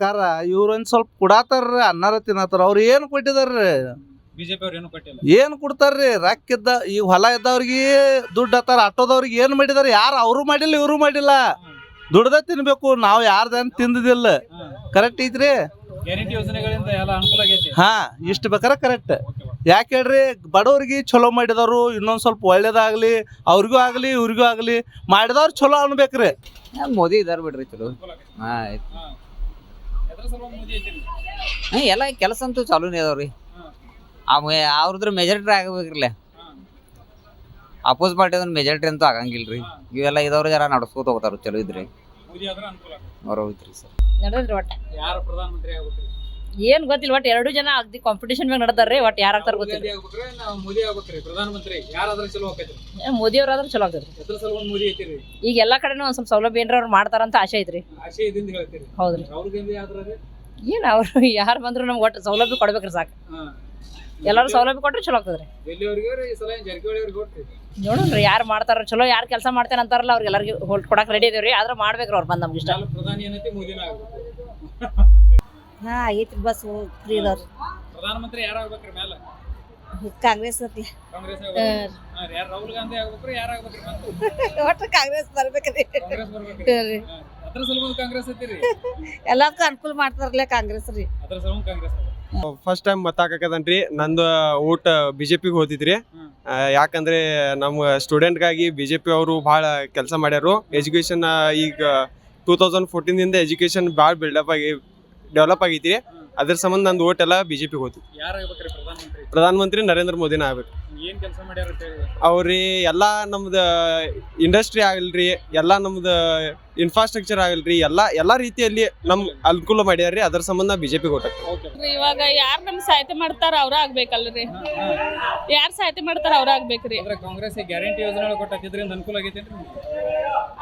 ಸರ್ಕಾರ ಇವ್ರೊಂದು ಸ್ವಲ್ಪ ಕೊಡಾತಾರ್ರಿ ಅನ್ನಾರ ತಿನ್ನತ್ತಾರ ಅವ್ರು ಏನು ಕೊಟ್ಟಿದಾರ್ರಿ? ಬಿಜೆಪಿ ಅವ್ರು ಏನು ಕೊಟ್ಟಿಲ್ಲ. ಏನು ಕೊಡ್ತಾರ್ರಿ? ರೊಕ್ಕ ಇದ್ದ ಈ ಹೊಲ ಇದ್ದವ್ರಿಗೆ ದುಡ್ಡು ಹತ್ತಾರ ಆಟೋದವ್ರಿಗೆ ಏನು ಮಾಡಿದಾರ? ಯಾರು ಅವರು ಮಾಡಿಲ್ಲ ಇವರು ಮಾಡಿಲ್ಲ. ದುಡ್ದ ತಿನ್ಬೇಕು ನಾವು ಯಾರ್ದೇನು ತಿಂದಿದಿಲ್ಲ. ಕರೆಕ್ಟ್ ಐತ್ರಿ? ಗ್ಯಾರಂಟಿ ಯೋಜನೆಗಳಿಂದ ಎಲ್ಲ ಅನುಕೂಲ ಆಗೈತಿ. ಹಾ ಇಷ್ಟು ಬೇಕಾರೆ ಕರೆಕ್ಟ್ ಯಾಕೆ ಹೇಳ್ರಿ? ಬಡವ್ರಿಗೆ ಚಲೋ ಮಾಡಿದವರು ಇನ್ನೊಂದು ಸ್ವಲ್ಪ ಒಳ್ಳೇದಾಗಲಿ ಅವ್ರಿಗೂ ಆಗಲಿ ಇವ್ರಿಗೂ ಆಗಲಿ ಮಾಡಿದವ್ರು ಚಲೋ ಅನ್ಬೇಕ್ರಿ. ಮೋದಿ ಇದಾರ ಬಿಡ್ರಿ ಚಲೋ. ಹಾ ಆಯ್ತು ಎದ್ರ ಸಲುವಾಗಿ ಮೋದಿ ಐತಿರಿ ಹಾ, ಎಲ್ಲ ಕೆಲಸ ಅಂತೂ ಚಾಲೂನೇ ಅದಾವ್ರಿ. ಅವ್ರದ್ರ ಮೆಜಾರಿಟಿ ಆಗಬೇಕ್ರಲ್ಲ ಅಪೋಸ್ ಪಾರ್ಟಿ ಅದನ್ನ ಮೆಜಾರಿಟಿ ಅಂತೂ ಆಗಂಗಿಲ್ರಿ. ಇವೆಲ್ಲ ಇದಾವ್ರ ಜರ ನಡ್ಸ್ಕೊತ ಹೋಗ್ತಾರ ಚಲೋ ಇದ್ರಿ. ಅವ್ರ ಹೋಯ್ತ್ರಿ ಸರ್. ನಡೆದ್ರಿ ಒಟ್ಟ ಯಾರು ಪ್ರಧಾನಮಂತ್ರಿ ಆಗ್ಬೇಕ್ರಿ? ಏನ್ ಗೊತ್ತಿಲ್ಲ ಒಟ್ಟು ಎರಡು ಜನ ಅಗ್ದಿ ಕಾಂಪಿಟೇಷನ್ ಮ್ಯಾಗ ನಡೆದಾರ್ರಿ ಒಟ್ಟು ಯಾರು ಆಗ್ತಾರ ಗೊತ್ತಿಲ್ಲ. ಮೋದಿ ಆಗ್ಬೇಕ್ರಿ ಪ್ರಧಾನಮಂತ್ರಿ ಯಾರಾದ್ರೂ ಚಲೋ ಆಕೈತ್ರಿ. ಮೋದಿ ಅವ್ರಾದ್ರ ಚಲೋ ಸಲುವಾಗಿ ಮೋದಿ ಐತಿರಿ? ಈಗ ಎಲ್ಲಾ ಕಡೆನೂ ಒಂದ್ ಸ್ವಲ್ಪ ಸೌಲಭ್ಯ ಏನ್ರ ಅವ್ರು ಮಾಡ್ತಾರಂತ ಆಸೆ ಐತ್ರಿ. ಆಶೆ ಇದಿಂದ ಹೇಳ್ತೀರಿ. ಹೌದ್ರಿ. ರಾಹುಲ್ ಗಾಂಧಿ ಆದ್ರೆ ಏನ್ ಅವ್ರು ಯಾರು ಬಂದ್ರು ನಮ್ಗೆ ಒಟ್ಟು ಸೌಲಭ್ಯ ಕೊಡ್ಬೇಕ್ರಿ ಸಾಕು. ಎಲ್ಲರೂ ಸೌಲಭ್ಯ ಕೊಟ್ರೆ ಚಲೋ ಆಗ್ತದ್ರಿ. ಎಲ್ಲಿವರೆಗೆ ಈ ಸಲ ಜಾರಕಿಹೊಳಿ ಅವ್ರಿಗೆ ಕೊಡ್ತೀವಿ ನೋಡೋಣ್ರಿ ಯಾರು ಮಾಡ್ತಾರ ಚಲೋ ಯಾರು ಕೆಲಸ ಮಾಡ್ತೇನೆ ಅಂತಾರಲ್ಲ ಅವ್ರಿಗೆ ಎಲ್ಲರಿಗೂ ಹೋಲ್ಟ್ ಕೊಡಕ್ ರೆಡಿ ಇದೀವ್ರಿ ಆದ್ರೆ ಮಾಡ್ಬೇಕ್ರಿ ಅವ್ರು ಬಂದ್ ನಮ್ಗೆ ಇಷ್ಟ. ಪ್ರಧಾನಿ ಏನೈತಿ ಮೋದಿನ ಆಗ್ಬೇಕು. ಹಾ ಐತ್ರಿ ಬಸ್ ಫ್ರೀ ಅದಾವ್ರಿ. ಪ್ರಧಾನಮಂತ್ರಿ ಯಾರು ಆಗ್ಬೇಕ್ರಿ ಮ್ಯಾಲ? ಕಾಂಗ್ರೆಸ್ ಐತಿ ಕಾಂಗ್ರೆಸ್ ಯಾರು ರಾಹುಲ್ ಗಾಂಧಿ ಆಗ್ಬೇಕ್ರಿ ಯಾರು ಆಗ್ಬೇಕ್ರಿ ಮತ್ತೆ? ಒಟ್ಟು ಕಾಂಗ್ರೆಸ್ ಬರ್ಬೇಕ್ರಿ. ಕಾಂಗ್ರೆಸ್ ಬರ್ಬೇಕ್ರಿ. ಹಾ. ಅದ್ರ ಸಲುವಾಗಿ ಕಾಂಗ್ರೆಸ್ ಐತಿರಿ? ಎಲ್ಲದಕ್ಕೂ ಅನುಕೂಲ ಮಾಡ್ತಾರಲ್ಲ ಕಾಂಗ್ರೆಸ್ ರೀ. ಅದ್ರ ಸಲುವಾಗಿ ಕಾಂಗ್ರೆಸ್ ಫಸ್ಟ್ ಟೈಮ್ ಮತ್ತಾಕದನ್ರಿ ನಂದು ಊಟ ಬಿಜೆಪಿಗೆ ಹೋದಿದ್ರಿ ಹೋತಿದ್ರಿ ಯಾಕಂದ್ರೆ ನಮ್ಮ ಸ್ಟೂಡೆಂಟ್ಗಾಗಿ ಬಿ ಜೆ ಪಿ ಅವರು ಭಾಳ ಕೆಲಸ ಮಾಡ್ಯಾರು. ಎಜುಕೇಶನ್ ಈಗ ಟೂ ತೌಸಂಡ್ ಫೋರ್ಟೀನಿಂದ ಎಜುಕೇಶನ್ ಭಾಳ ಬಿಲ್ಡಪ್ ಆಗಿ ಡೆವಲಪ್ ಆಗೈತಿ ಅದ್ರ ಸಂಬಂಧ ನಂದು ಓಟ್ ಎಲ್ಲ ಬಿ ಜೆ ಪಿಗೆ ಹೋತಿ. ಯಾರು ಆಗ್ಬೇಕ್ರಿ ಪ್ರಧಾನಮಂತ್ರಿ? ಪ್ರಧಾನಮಂತ್ರಿ ನರೇಂದ್ರ ಮೋದಿನ ಆಗ್ಬೇಕು. ಏನ್ ಕೆಲಸ ಮಾಡ್ಯಾರ ಅಂತ ಹೇಳಿ ಅವ್ರಿ ಎಲ್ಲ ನಮ್ದು ಇಂಡಸ್ಟ್ರಿ ಆಗಲ್ರಿ ಎಲ್ಲ ನಮ್ದು ಇನ್ಫ್ರಾಸ್ಟ್ರಕ್ಚರ್ ಆಗಲ್ರಿ ಎಲ್ಲ ಎಲ್ಲ ರೀತಿಯಲ್ಲಿ ನಮ್ ಅನುಕೂಲ ಮಾಡ್ಯಾರ್ರಿ ಅದ್ರ ಸಂಬಂಧ ಬಿಜೆಪಿ ಓಟ್ ಹಾಕ್ತೀವಿ. ಇವಾಗ ಯಾರು ನಮ್ ಸಹಾಯತೆ ಮಾಡ್ತಾರ ಅವ್ರ ಆಗ್ಬೇಕಲ್ರಿ. ಯಾರು ಸಹಾಯತೆ ಮಾಡ್ತಾರ ಅವ್ರ ಆಗ್ಬೇಕ್ರಿ. ಅಂದ್ರೆ ಕಾಂಗ್ರೆಸ್ ಗ್ಯಾರಂಟಿ ಯೋಜನೆ ಅನುಕೂಲ ಆಗೈತೆ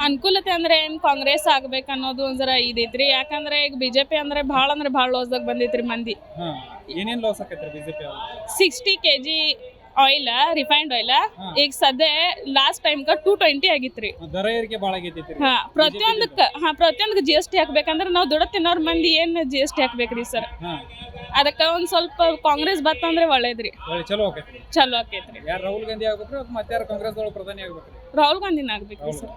ಅನುಕೂಲತೆ ಅಂದ್ರೆ ಏನ್ ಕಾಂಗ್ರೆಸ್ ಆಗ್ಬೇಕು ಅನ್ನೋದು ಒಂಥರ ಇದೈತ್ರಿ ಯಾಕಂದ್ರೆ ಈಗ ಬಿಜೆಪಿ ಅಂದ್ರೆ ಭಾಳ ಅಂದ್ರೆ ಭಾಳ ಲೋಸ್ದಾಗ ಬಂದೈತ್ರಿ ಮಂದಿ. ಹಾ ಏನೇನ್ loss ಆಕೈತ್ರಿ BJP sixty K G oil refined oil ಈಗ ಸದ್ಯ ಲಾಸ್ಟ್ ಟೈಮ್ಗ ಟೂ ಟ್ವೆಂಟಿ ಆಗಿತ್ರಿ. ದರ ಏರಿಕೆ ಭಾಳ ಆಗೈತಿ ಹಾ ಪ್ರತಿಯೊಂದಕ್ಕೆ ಹಾ ಪ್ರತಿಯೊಂದಕ್ಕೆ ಜಿ ಎಸ್ ಟಿ ಹಾಕ್ಬೇಕಂದ್ರೆ ನಾವು ದುಡ ತಿನ್ನೋರ್ ಮಂದಿ ಏನ್ ಜಿ ಎಸ್ ಟಿ ಹಾಕ್ಬೇಕ್ರಿ ಸರ್ ಅದಕ್ಕೆ ಒಂದ್ ಸ್ವಲ್ಪ ಕಾಂಗ್ರೆಸ್ ಬತ್ತಂದ್ರೆ ಒಳ್ಳೇದ್ರಿ. ಒಳ್ಳೆ ಚಲೋ ಆಕೈತ್ರಿ. ಚಲೋ ಆಕೈತ್ರಿ. ಯಾರು ರಾಹುಲ್ ಗಾಂಧಿ ಆಗ್ಬೇಕ್ರಿ ಮತ್ತೆ ಯಾರು ಕಾಂಗ್ರೆಸ್ ಒಳಗೆ ಪ್ರಧಾನಿ ಆಗ್ಬೇಕ್ರಿ? ರಾಹುಲ್ ಗಾಂಧಿನ ಆಗ್ಬೇಕ್ರಿ ಸರ್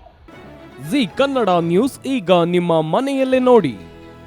ಜಿ ಕನ್ನಡ ನ್ಯೂಸ್ ಈಗ ನಿಮ್ಮ ಮನೆಯಲ್ಲೇ ನೋಡಿ.